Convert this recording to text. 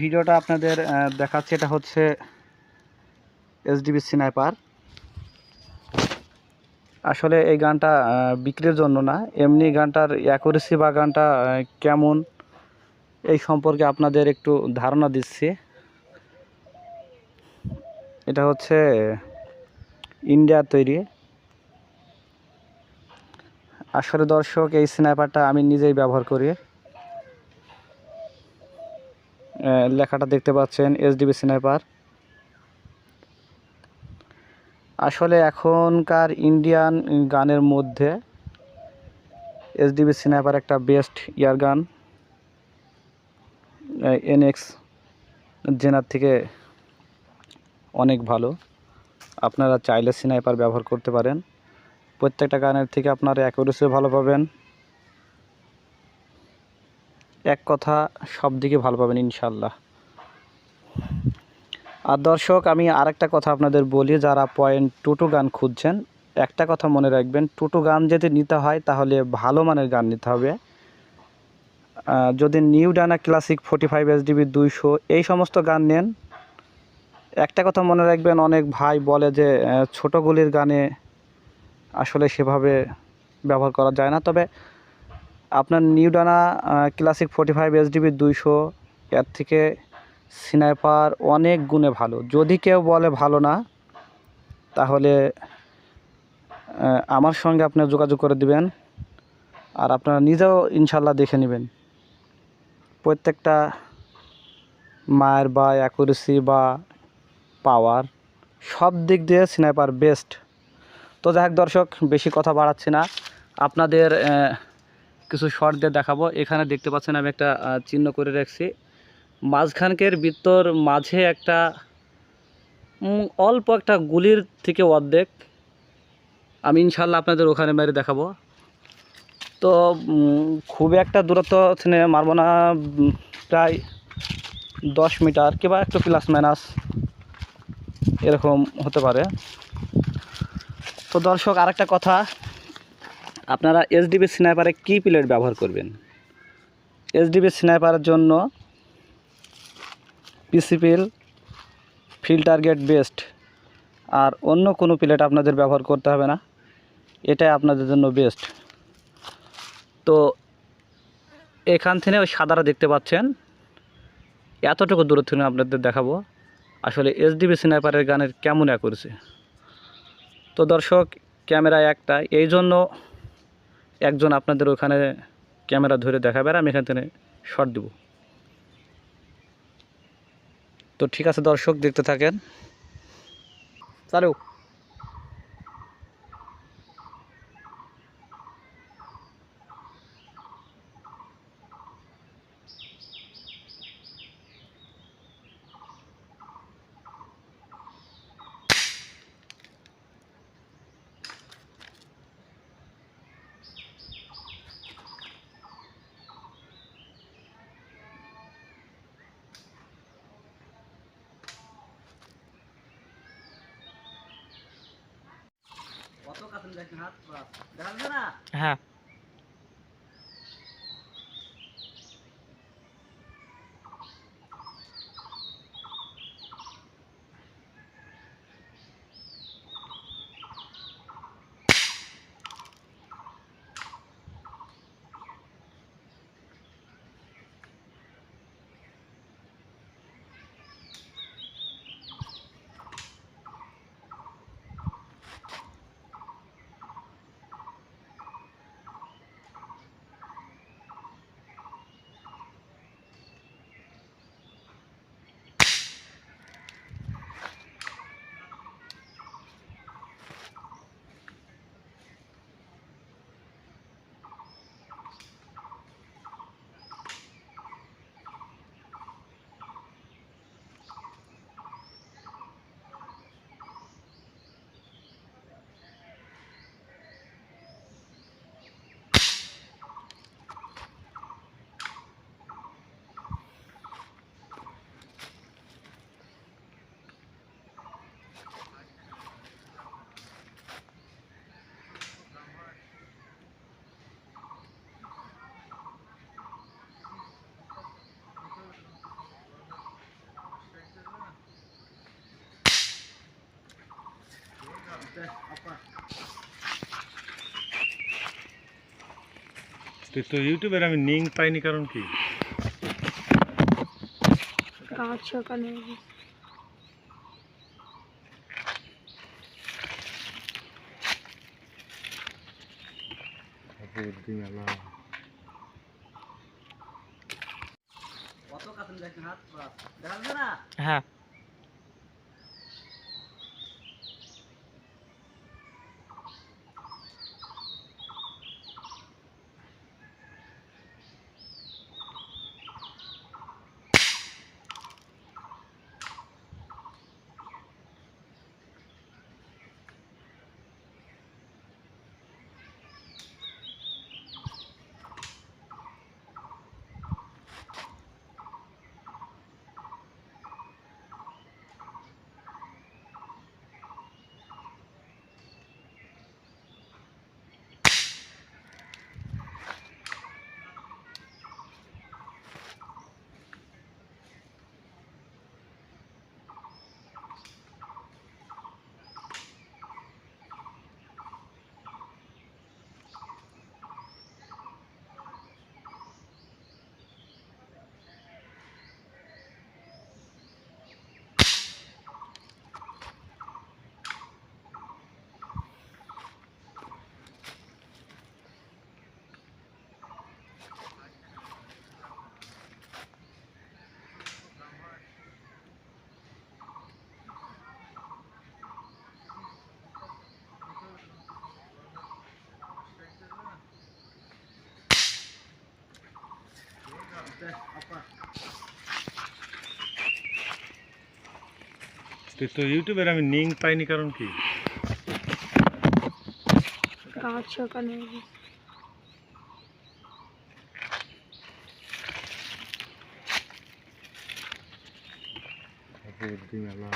ভিডিওটা আপনাদের দেখাচ্ছে, এটা হচ্ছে এসডিবি স্নাইপার। আসলে এই গানটা বিক্রির জন্য না, এমনি গানটার অ্যাকুরেসি বা গানটা কেমন, এই সম্পর্কে আপনাদের একটু ধারণা দিচ্ছি। এটা হচ্ছে ইন্ডিয়ার তৈরি। আসলে দর্শক, এই স্নাইপারটা আমি নিজেই ব্যবহার করি। লেখাটা দেখতে পাচ্ছেন এসডিবি স্নাইপার আসলে এখনকার ইন্ডিয়ান গানের মধ্যে এসডিবি স্নাইপার একটা বেস্ট ইয়ার গান এনএক্স জেনার থেকে অনেক ভালো। আপনারা চাইলে স্নাইপার ব্যবহার করতে পারেন। প্রত্যেকটা গানের থেকে আপনারা অ্যাকুরেসিও ভালো পাবেন। এক কথা, সব দিকে ভালো পাবেন ইনশাল্লাহ আর দর্শক, আমি আরেকটা কথা আপনাদের বলি, যারা পয়েন্ট টুটু গান খুঁজছেন, একটা কথা মনে রাখবেন, টুটু গান যদি নিতে হয়, তাহলে ভালো মানের গান নিতে হবে। যদি নিউ ডানা ক্লাসিক ফোর্টি ফাইভ এসডিবি দুইশো, এই সমস্ত গান নেন। একটা কথা মনে রাখবেন, অনেক ভাই বলে যে ছোটোগুলির গানে আসলে সেভাবে ব্যবহার করা যায় না। তবে আপনার নিউডানা ক্লাসিক ফোর্টি ফাইভ এসডিবি দুইশো, এর থেকে স্নাইপার অনেক গুণে ভালো। যদি কেউ বলে ভালো না, তাহলে আমার সঙ্গে আপনি যোগাযোগ করে দিবেন, আর আপনারা নিজেও ইনশাল্লাহ দেখে নেবেন। প্রত্যেকটা মায়ের বা অ্যাকুরেসি বা পাওয়ার সব দিক দিয়ে স্নাইপার বেস্ট তো যাই হোক দর্শক, বেশি কথা বাড়াচ্ছি না। আপনাদের কিছু শর্ট দিয়ে দেখাবো। এখানে দেখতে পাচ্ছেন আমি একটা চিহ্ন করে রাখছি। মাঝখানকের ভিতর মাঝে একটা অল্প একটা গুলির থেকে অর্ধেক আমি ইনশাল্লাহ আপনাদের ওখানে মেরে দেখাবো। তো খুব একটা দূরত্ব মারবো না প্রায় দশ মিটার কিংবা একটু প্লাস মাইনাস এরকম হতে পারে। তো দর্শক, আরেকটা কথা আপনারা এসডিবি স্নাইপারে কী প্লেট ব্যবহার করবেন? এসডিবি স্নাইপারের জন্য পিসিপিল ফিল্ড টার্গেট বেস্ট আর অন্য কোনো প্লেট আপনাদের ব্যবহার করতে হবে না। এটাই আপনাদের জন্য বেস্ট তো এখান থেকে ওই সাদারা দেখতে পাচ্ছেন। এতটুকু দূর থেকে আপনাদের দেখাবো। আসলে এসডিবি স্নাইপারের গানের কেমন করেছে তো দর্শক ক্যামেরা একটা। এই জন্য একজন আপনাদের ওখানে ক্যামেরা ধরে দেখাবে আর আমি এখান থেকে শর্ট দেব। তো ঠিক আছে দর্শক, দেখতে থাকেন। চালু। হ্যাঁ। তো তো ইউটিউবের আমি লিঙ্ক পাইনি কারণ কি? ওখানে হ্যাঁ। তো তো ইউটিউবের আমি লিঙ্ক পাইনি কারণ কি গাছ ওখানে বুদ্ধি মেলা